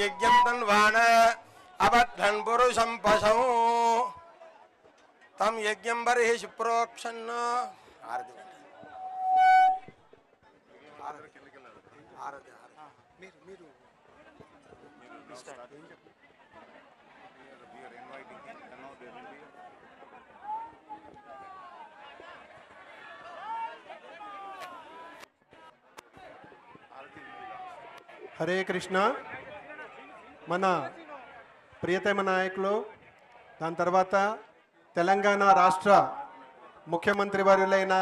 यज्ञं तन्वान अबद्धन् पुरुषं पशौ। यज्ञं हरे कृष्णा। మన ప్రియతమ నాయకులు దాని తర్వాత తెలంగాణ రాష్ట్ర ముఖ్యమంత్రి వర్యులైన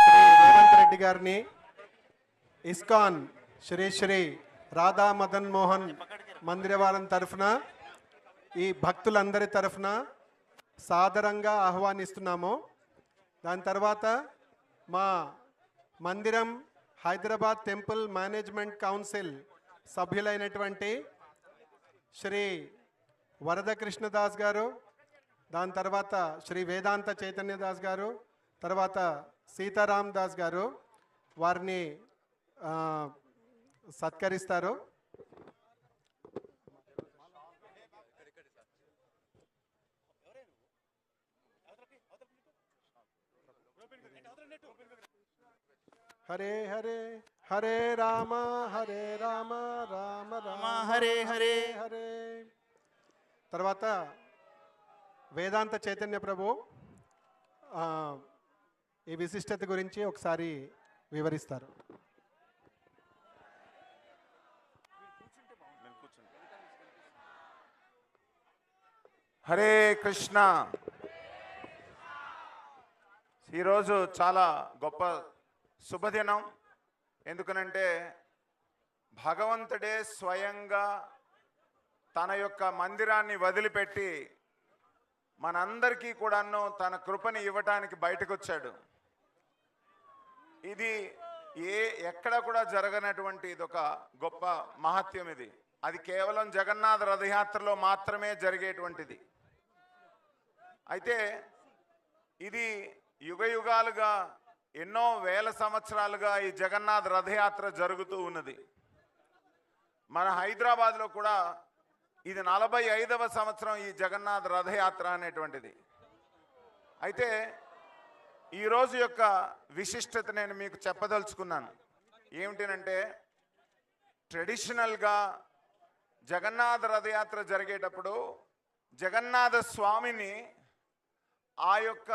శ్రీ రేవంత్ రెడ్డి గారిని ఇస్కాన్ శ్రీ శ్రీ రాధా మదన్ మోహన్ మందిరవారం తరఫున ఈ భక్తులందరి తరఫున సాదరంగా ఆహ్వానిస్తున్నాము. దాని తర్వాత మా మందిరం హైదరాబాద్ టెంపుల్ మేనేజ్మెంట్ కౌన్సిల్ సభ్యులైనటువంటి శ్రీ వరద కృష్ణదాస్ గారు దాని తర్వాత శ్రీ వేదాంత చైతన్య దాస్ గారు తర్వాత సీతారాం దాస్ గారు వారిని సత్కరిస్తారు. హరే హరే హరే రామ హరే రామ రామ రామ హరే హరే హరే. తర్వాత వేదాంత చైతన్య ప్రభు ఆ, ఈ విశిష్టత గురించి ఒకసారి వివరిస్తారు. హరే కృష్ణ. ఈరోజు చాలా గొప్ప శుభదినం. ఎందుకనంటే భగవంతుడే స్వయంగా తన యొక్క మందిరాన్ని వదిలిపెట్టి మనందరికీ కూడాను తన కృపని ఇవ్వటానికి బయటకు వచ్చాడు ఇది ఏ ఎక్కడ కూడా జరగనటువంటి ఇది ఒక గొప్ప మహత్యం ఇది. అది కేవలం జగన్నాథ రథయాత్రలో మాత్రమే జరిగేటువంటిది. అయితే ఇది యుగ యుగాలుగా ఎన్నో వేల సంవత్సరాలుగా ఈ జగన్నాథ్ రథయాత్ర జరుగుతూ ఉన్నది. మన హైదరాబాద్లో కూడా ఇది నలభై ఐదవ సంవత్సరం ఈ జగన్నాథ్ రథయాత్ర అనేటువంటిది. అయితే ఈరోజు యొక్క విశిష్టత నేను మీకు చెప్పదలుచుకున్నాను. ఏమిటినంటే ట్రెడిషనల్గా జగన్నాథ రథయాత్ర జరిగేటప్పుడు జగన్నాథ స్వామిని ఆ యొక్క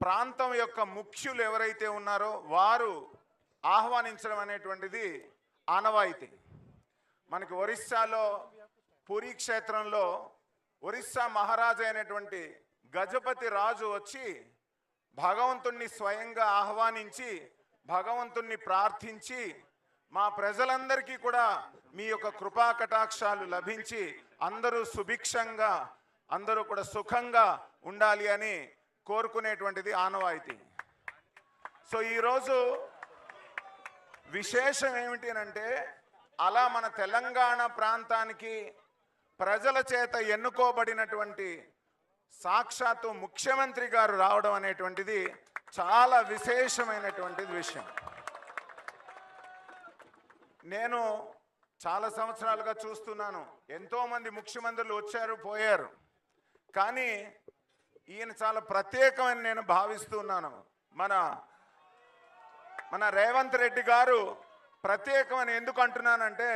ప్రాంతం యొక్క ముఖ్యులు ఎవరైతే ఉన్నారో వారు ఆహ్వానించడం అనేటువంటిది ఆనవాయితీ. మనకి ఒరిస్సాలో పూరీ క్షేత్రంలో ఒరిస్సా మహారాజు అయినటువంటి గజపతి రాజు వచ్చి భగవంతుణ్ణి స్వయంగా ఆహ్వానించి భగవంతుణ్ణి ప్రార్థించి మా ప్రజలందరికీ కూడా మీ యొక్క కృపా కటాక్షాలు లభించి అందరూ సుభిక్షంగా అందరూ కూడా సుఖంగా ఉండాలి అని కోరుకునేటువంటిది ఆనవాయితీ. సో ఈరోజు విశేషం ఏమిటి అంటే అలా మన తెలంగాణ ప్రాంతానికి ప్రజల చేత ఎన్నుకోబడినటువంటి సాక్షాత్తు ముఖ్యమంత్రి గారు రావడం అనేటువంటిది చాలా విశేషమైనటువంటిది విషయం. నేను చాలా సంవత్సరాలుగా చూస్తున్నాను. ఎంతోమంది ముఖ్యమంత్రులు వచ్చారు పోయారు. కానీ ఈయన చాలా ప్రత్యేకమని నేను భావిస్తున్నాను మన మన రేవంత్ రెడ్డి గారు ప్రత్యేకమని ఎందుకు అంటున్నానంటే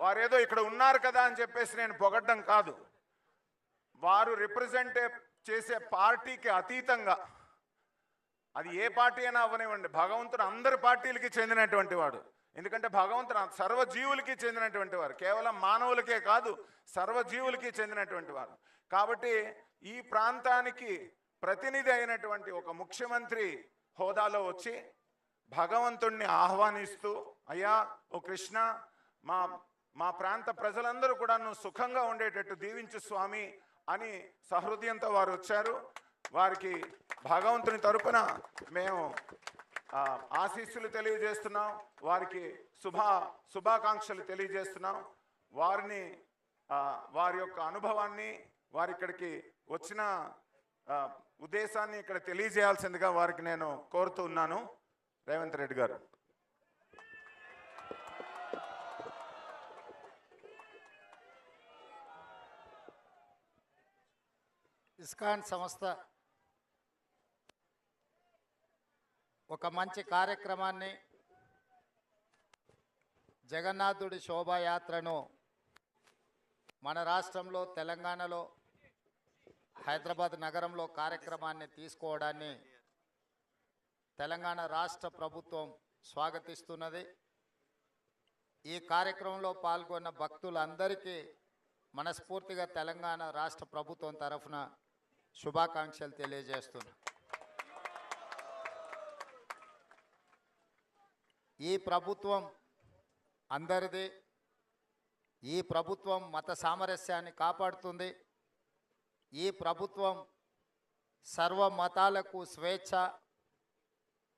వారేదో ఇక్కడ ఉన్నారు కదా అని చెప్పేసి నేను పొగడ్డం కాదు. వారు రిప్రజెంట్ చేసే పార్టీకి అతీతంగా అది ఏ పార్టీ అయినా అవ్వనివ్వండి. భగవంతుడు అందరి పార్టీలకి చెందినటువంటి వాడు. ఎందుకంటే భగవంతుడు సర్వజీవులకి చెందినటువంటి వారు. కేవలం మానవులకే కాదు సర్వజీవులకి చెందినటువంటి వారు. కాబట్టి ఈ ప్రాంతానికి ప్రతినిధి అయినటువంటి ఒక ముఖ్యమంత్రి హోదాలో వచ్చి భగవంతుణ్ణి ఆహ్వానిస్తూ అయ్యా ఓ కృష్ణ మా మా ప్రాంత ప్రజలందరూ కూడా నువ్వు సుఖంగా ఉండేటట్టు దీవించు స్వామి అని సహృదయంతో వారు వచ్చారు. వారికి భగవంతుని తరపున మేము ఆశీస్సులు తెలియజేస్తున్నాం వారికి శుభ శుభాకాంక్షలు తెలియజేస్తున్నాం. వారిని వారి యొక్క అనుభవాన్ని వారి ఇక్కడికి వచ్చిన ఉద్దేశాన్ని ఇక్కడ తెలియజేయాల్సిందిగా వారికి నేను కోరుతూ ఉన్నాను. రేవంత్ రెడ్డి గారు. ఇస్కాన్ సంస్థ ఒక మంచి కార్యక్రమాన్ని జగన్నాథుడి శోభాయాత్రను మన రాష్ట్రంలో తెలంగాణలో హైదరాబాద్ నగరంలో కార్యక్రమాన్ని తీసుకోవడాన్ని తెలంగాణ రాష్ట్ర ప్రభుత్వం స్వాగతిస్తున్నది. ఈ కార్యక్రమంలో పాల్గొన్న భక్తులందరికీ మనస్ఫూర్తిగా తెలంగాణ రాష్ట్ర ప్రభుత్వం తరఫున శుభాకాంక్షలు తెలియజేస్తున్నాను ఈ ప్రభుత్వం అందరిది ఈ ప్రభుత్వం మత సామరస్యాన్ని కాపాడుతుంది ఈ ప్రభుత్వం సర్వ మతాలకు స్వేచ్ఛ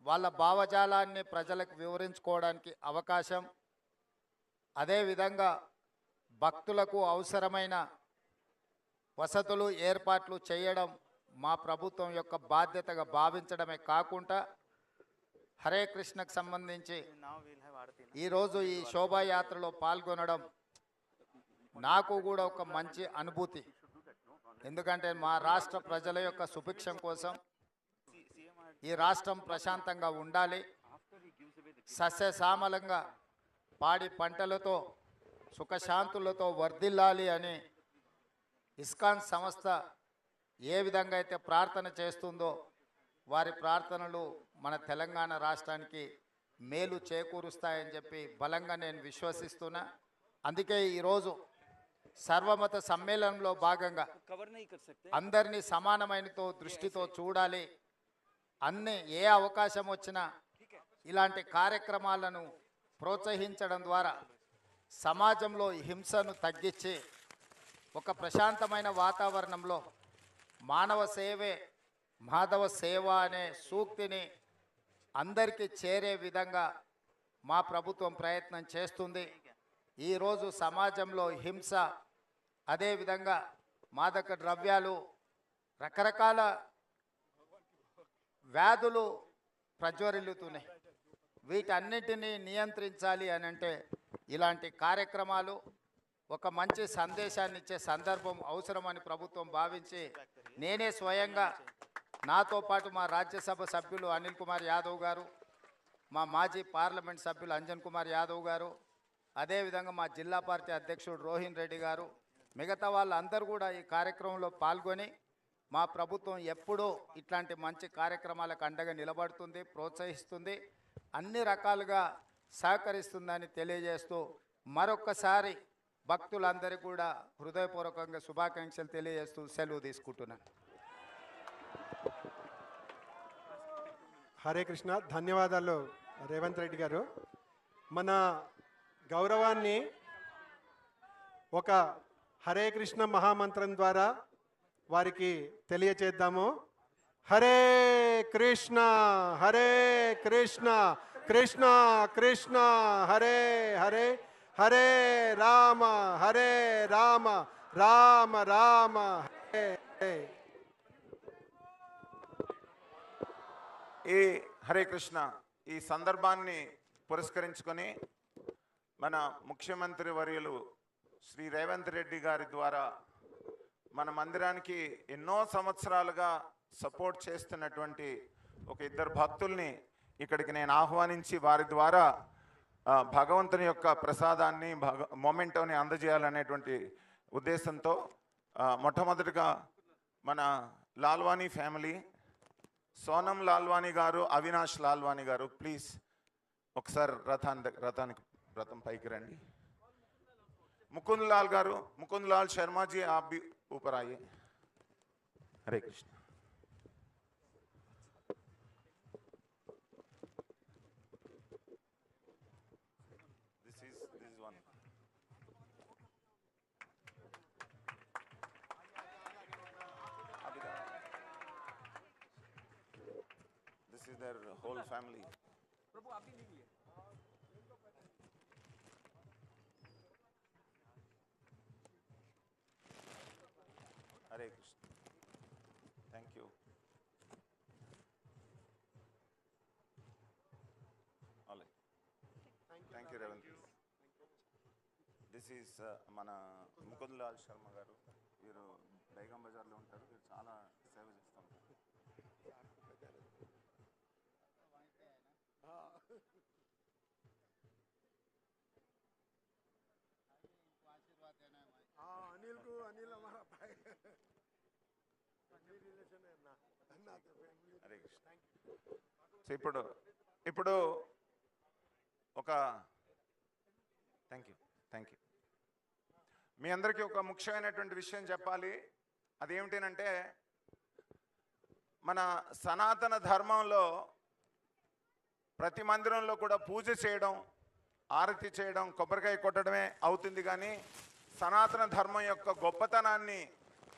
వాళ్ళ భావజాలాన్ని ప్రజలకు వివరించుకోవడానికి అవకాశం. అదేవిధంగా భక్తులకు అవసరమైన వసతులు ఏర్పాట్లు చేయడం మా ప్రభుత్వం యొక్క బాధ్యతగా భావించడమే కాకుండా హరే కృష్ణకు సంబంధించి ఈరోజు ఈ శోభాయాత్రలో పాల్గొనడం నాకు కూడా ఒక మంచి అనుభూతి. ఎందుకంటే మా రాష్ట్ర ప్రజల యొక్క సుభిక్షం కోసం ఈ రాష్ట్రం ప్రశాంతంగా ఉండాలి. సస్యశ్యామలంగా పాడి పంటలతో సుఖశాంతులతో వర్ధిల్లాలి అని ఇస్కాన్ సంస్థ ఏ విధంగా అయితే ప్రార్థన చేస్తుందో వారి ప్రార్థనలు మన తెలంగాణ రాష్ట్రానికి మేలు చేకూరుస్తాయని చెప్పి బలంగా నేను విశ్వసిస్తున్నా. అందుకే ఈరోజు సర్వమత సమ్మేళనంలో భాగంగా అందరినీ సమానమైనతో దృష్టితో చూడాలి. అన్ని ఏ అవకాశం వచ్చినా ఇలాంటి కార్యక్రమాలను ప్రోత్సహించడం ద్వారా సమాజంలో హింసను తగ్గించి ఒక ప్రశాంతమైన వాతావరణంలో మానవ సేవే మాధవ సేవ అనే సూక్తిని అందరికీ చేరే విధంగా మా ప్రభుత్వం ప్రయత్నం చేస్తుంది. ఈరోజు సమాజంలో హింస అదేవిధంగా మాదక ద్రవ్యాలు రకరకాల వ్యాధులు ప్రజ్వరిల్లుతున్నాయి. వీటన్నిటినీ నియంత్రించాలి అని అంటే ఇలాంటి కార్యక్రమాలు ఒక మంచి సందేశాన్ని ఇచ్చే సందర్భం అవసరమని ప్రభుత్వం భావించి నేనే స్వయంగా నాతో పాటు మా రాజ్యసభ సభ్యులు అనిల్ కుమార్ యాదవ్ గారు మా మాజీ పార్లమెంట్ సభ్యులు అంజన్ కుమార్ యాదవ్ గారు అదేవిధంగా మా జిల్లా పార్టీ అధ్యక్షుడు రోహిన్ రెడ్డి గారు మిగతా వాళ్ళందరూ కూడా ఈ కార్యక్రమంలో పాల్గొని మా ప్రభుత్వం ఎప్పుడూ ఇట్లాంటి మంచి కార్యక్రమాలకు అండగా నిలబడుతుంది ప్రోత్సహిస్తుంది అన్ని రకాలుగా సహకరిస్తుందని తెలియజేస్తూ మరొక్కసారి భక్తులందరికీ కూడా హృదయపూర్వకంగా శుభాకాంక్షలు తెలియజేస్తూ సెలవు తీసుకుంటున్నాను. హరే కృష్ణ ధన్యవాదాలు రేవంత్ రెడ్డి గారు. మన గౌరవాన్ని ఒక హరే కృష్ణ మహామంత్రం ద్వారా వారికి తెలియచేద్దాము. హరే కృష్ణ హరే కృష్ణ కృష్ణ కృష్ణ హరే హరే హరే రామ హరే రామ రామ రామ హరే హరే. ఈ హరే కృష్ణ ఈ సందర్భాన్ని పురస్కరించుకొని మన ముఖ్యమంత్రి వర్యులు శ్రీ రేవంత్ రెడ్డి గారి ద్వారా మన మందిరానికి ఎన్నో సంవత్సరాలుగా సపోర్ట్ చేస్తున్నటువంటి ఒక ఇద్దరు భక్తుల్ని ఇక్కడికి నేను ఆహ్వానించి వారి ద్వారా భగవంతుని యొక్క ప్రసాదాన్ని భగ మొమెంటోని అందజేయాలనేటువంటి ఉద్దేశంతో మొట్టమొదటిగా మన లాల్వానీ ఫ్యామిలీ సోనం లాల్వాణి గారు అవినాష్ లాల్వాణి గారు ప్లీజ్. ఒకసారి రథాన్ని రథానికి రథం పైకి రండి. ముకుంద్ లాల్ గారు ముకుంద్ లాల్ శర్మాజీ ఆప్ ఊపరాయే. Hare Krishna. whole family. Hare Krishna. Thank you. All right. Thank you, Thank you This is uh, mana Mukundlal Sharma garu. Hare Krishna. ఇప్పుడు ఇప్పుడు ఒక థ్యాంక్ యూ థ్యాంక్ యూ మీ అందరికీ ఒక ముఖ్యమైనటువంటి విషయం చెప్పాలి. అదేమిటంటే మన సనాతన ధర్మంలో ప్రతి మందిరంలో కూడా పూజ చేయడం ఆరతి చేయడం కొబ్బరికాయ కొట్టడమే అవుతుంది కానీ సనాతన ధర్మం యొక్క గొప్పతనాన్ని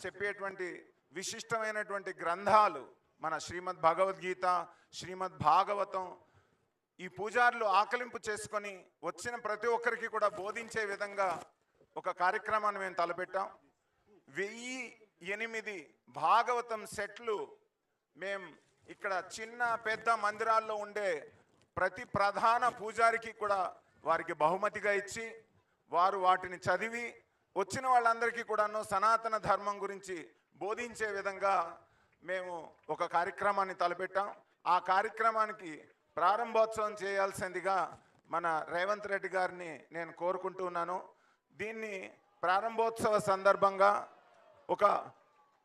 చెప్పేటువంటి విశిష్టమైనటువంటి గ్రంథాలు మన శ్రీమద్ భగవద్గీత శ్రీమద్ భాగవతం ఈ పూజారులు ఆకలింపు చేసుకొని వచ్చిన ప్రతి ఒక్కరికి కూడా బోధించే విధంగా ఒక కార్యక్రమాన్ని మేము తలపెట్టాం. వెయ్యి ఎనిమిది భాగవతం సెట్లు మేం ఇక్కడ చిన్న పెద్ద మందిరాల్లో ఉండే ప్రతి ప్రధాన పూజారికి కూడా వారికి బహుమతిగా ఇచ్చి వారు వాటిని చదివి వచ్చిన వాళ్ళందరికీ కూడాను సనాతన ధర్మం గురించి బోధించే విధంగా మేము ఒక కార్యక్రమాన్ని తలపెట్టాం. ఆ కార్యక్రమానికి ప్రారంభోత్సవం చేయాల్సిందిగా మన రేవంత్ రెడ్డి గారిని నేను కోరుకుంటున్నాను దీన్ని ప్రారంభోత్సవ సందర్భంగా ఒక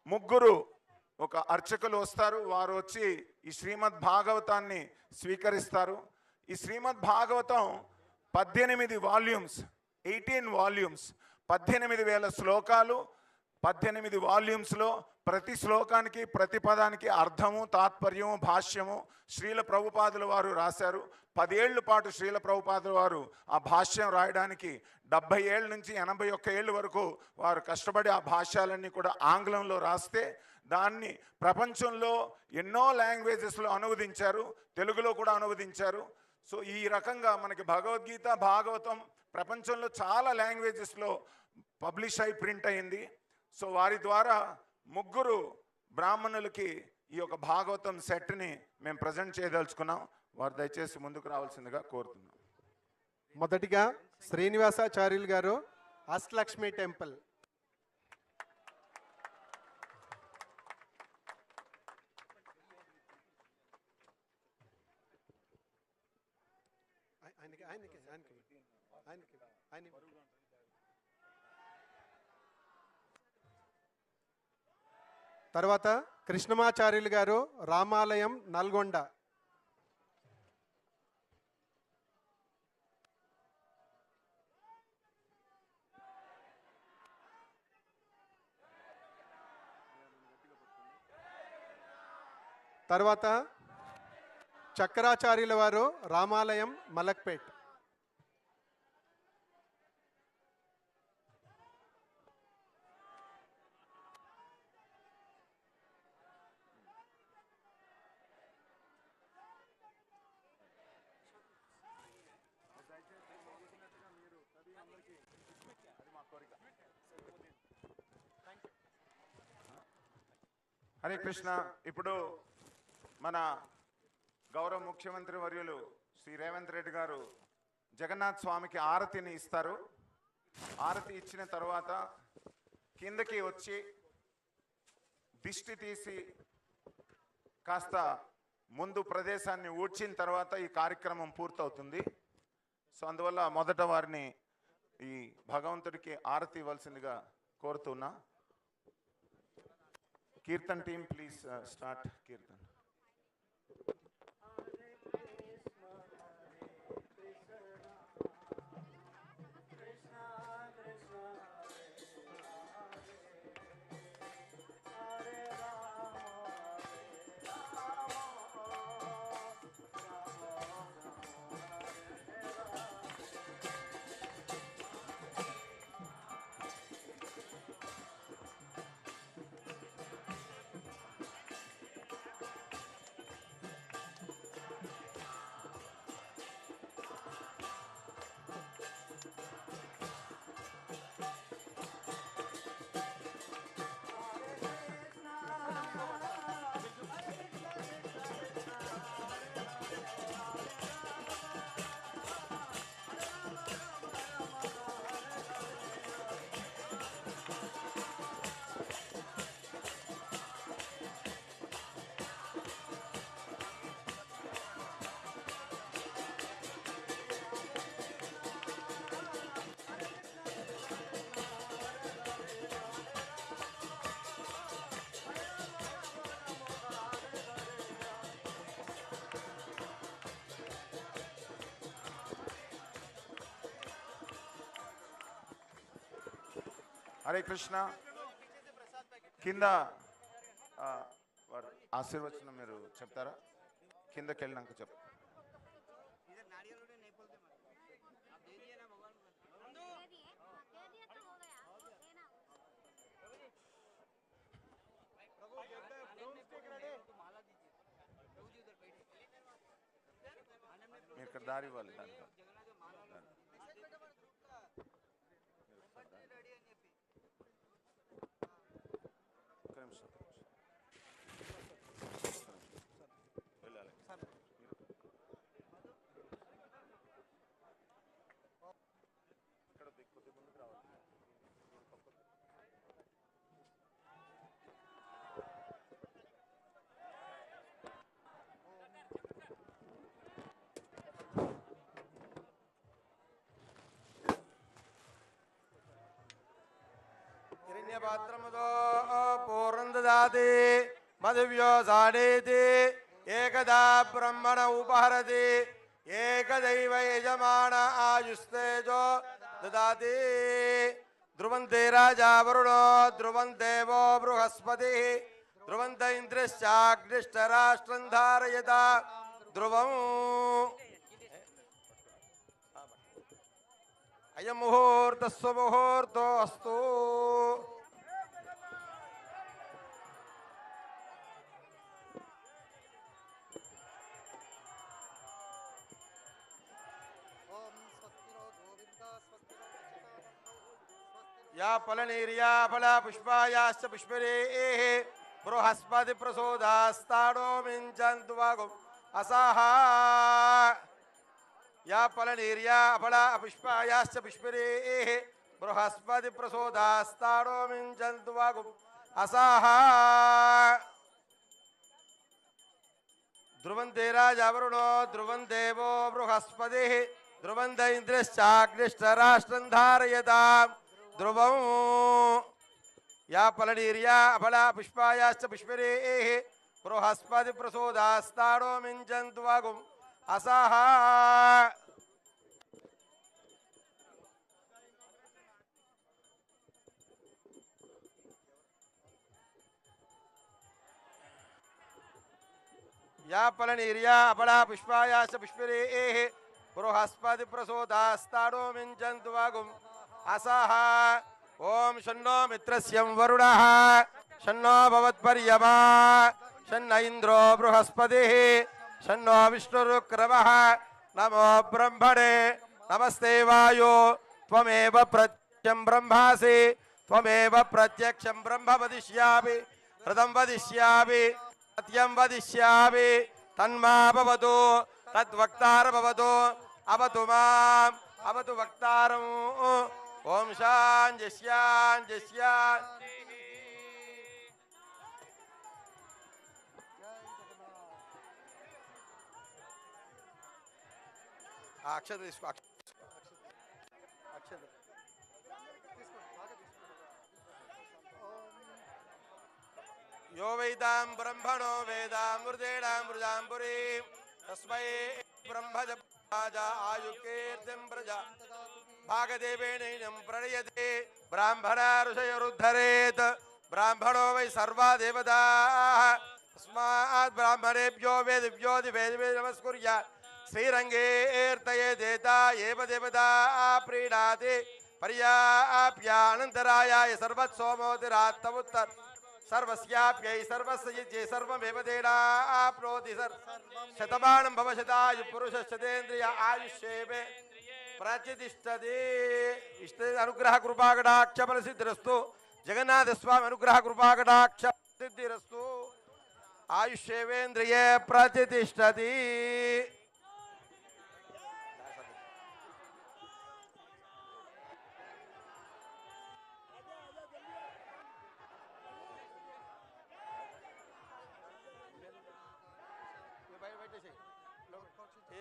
ముగ్గురు ఒక అర్చకులు వస్తారు. వారు వచ్చి ఈ శ్రీమద్ భాగవతాన్ని స్వీకరిస్తారు. ఈ శ్రీమద్ భాగవతం పద్దెనిమిది వాల్యూమ్స్ ఎయిటీన్ వాల్యూమ్స్ పద్దెనిమిది వేల శ్లోకాలు పద్దెనిమిది వాల్యూమ్స్లో ప్రతి శ్లోకానికి ప్రతి పదానికి అర్థము తాత్పర్యము భాష్యము శ్రీల ప్రభుపాదుల వారు రాశారు. పదేళ్ళ పాటు శ్రీల ప్రభుపాదుల వారు ఆ భాష్యం రాయడానికి డెబ్భై ఏళ్ళ నుంచి ఎనభై ఒక్క ఏళ్ళ వరకు వారు కష్టపడి ఆ భాష్యాలన్నీ కూడా ఆంగ్లంలో రాస్తే దాన్ని ప్రపంచంలో ఎన్నో లాంగ్వేజెస్లో అనువదించారు తెలుగులో కూడా అనువదించారు. సో ఈ రకంగా మనకి భగవద్గీత భాగవతం ప్రపంచంలో చాలా లాంగ్వేజెస్లో పబ్లిష్ అయి ప్రింట్ అయింది. సో వారి ద్వారా ముగ్గురు బ్రాహ్మణులకి ఈ యొక్క భాగవతం సెట్ని మేము ప్రజెంట్ చేయదలుచుకున్నాం. వారు దయచేసి ముందుకు రావాల్సిందిగా కోరుతున్నాం. మొదటిగా శ్రీనివాసాచార్యులు గారు అష్టలక్ష్మి టెంపుల్. తర్వాత కృష్ణమాచార్యులు గారు రామాలయం నల్గొండ. తర్వాత చక్రాచార్యుల వారు రామాలయం మలక్పేట్. కృష్ణ ఇప్పుడు మన గౌరవ ముఖ్యమంత్రి వర్యులు శ్రీ రేవంత్ రెడ్డి గారు జగన్నాథ్ స్వామికి ఆరతిని ఇస్తారు. ఆరతి ఇచ్చిన తర్వాత కిందకి వచ్చి దిష్టి తీసి కాస్త ముందు ప్రదేశాన్ని ఊడ్చిన తర్వాత ఈ కార్యక్రమం పూర్తవుతుంది. సో అందువల్ల మొదట వారిని ఈ భగవంతుడికి ఆరతి ఇవ్వాల్సిందిగా కోరుతున్నా. Kirtan team please uh, start kirtan. Hare Krishna. కింద ఆశీర్వచనం మీరు చెప్తారా? కిందకి వెళ్ళినాక చెప్. మీరు ఇక్కడ దారి ఇవ్వాలి దారి पात्रमदो पूर्णददाति मधुव्यो साडेति, एकदा ब्रह्मण उपहरति, एकदैव यजमान आयुस्तेजो ददाति। ध्रुवन्ते राजा वरुणो ध्रुवन्देवो बृहस्पतिः, ध्रुवन्त इन्द्रश्चाग्निष्ठराष्ट्रं धारयत। ध्रुवम् अयं मुहूर्तस्वमुहूर्तो अस्तु या फलनेरिया फला पुष्पायाश्च पुष्परे एहे बृहस्पति प्रसोदास्ताडो मिञ्चन्तु असाहा। या फलनेरिया फला पुष्पायाश्च पुष्परे एहे बृहस्पति प्रसोदास्ताडो मिञ्चन्तु असाहा। ध्रुवन्ते राजावरुणो ध्रुवं देवो बृहस्पतिः। ध्रुवन्त इन्द्रश्चाग्निष्ठराष्ट्रं धारयताम्। ध्रुव या पलडीर्या अफला पुष्पायाश्च पुष्परेः बृहस्पतिप्रसूदास्ताडो मिञ्जन्तु वागुम्। असाः या पलनीर्या अपला पुष्पायाश्च पुष्परेः बृहस्पतिप्रसूदास्ताडो मिञ्जन्तु वागुम्। असः ॐ शन्नो मित्रस्यं वरुणः। शन्नो भवत्पर्यमा। शन्न इन्द्रो बृहस्पतिः। शन्नो विष्णुरुक्रमः। नमो ब्रह्मणे। नमस्ते वायु। त्वमेव प्रत्यम ब्रह्मासी। त्वमेव प्रत्यक्ष ब्रह्म वदिष्या हृदं वदिष्या सत्यं वदिष्यामि। तन्मा भवतु। अवतु माम्। अवतु ओम शांति शांति शांति। अक्षर इसको अक्षर यो वेदां ब्रह्मणो वेदां मृदेणां मृदां पुरी। तस्मै ब्रह्मज आयुकीर्तिं प्रजा। भागदेवेनैनं प्रणयते, ब्राह्मणा ऋषयोरुद्धरेत्। ब्राह्मणो वै सर्वा देवताः। तस्मात् ब्राह्मणेभ्यो वेदिभ्यो श्रीरङ्गेऽर्तये देता देवता प्रीणाति। पर्याप्यानन्तरायाय सर्वत्सोमोतिरात्तमुत्तर सर्वस्याप्यै सर्वस्य युज्ये सर्वमेव देनाप्नोति सर्। शतमानं भवशतायु पुरुषशतेन्द्रिय आयुष्येवे। ప్రతిష్టది. ఇష్ట అనుగ్రహ కృపాకటాక్ష ప్రసిద్ధిరస్తు జగన్నాథ స్వామి అనుగ్రహ కృపాకటాక్ష ప్రసిద్ధిరస్తు ఆయుష్యేంద్రియే ప్రతిష్టది.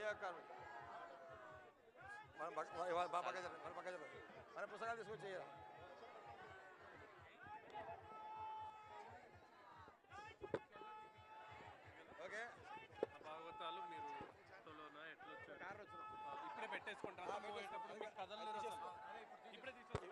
Yeah, Carmen. మనం మన పక్క మన పుస్తకాలు తీసుకొచ్చి ఓకే. భాగవతాలు మీరు ఇప్పుడే పెట్టేసుకుంటారు? ఇప్పుడే తీసుకోండి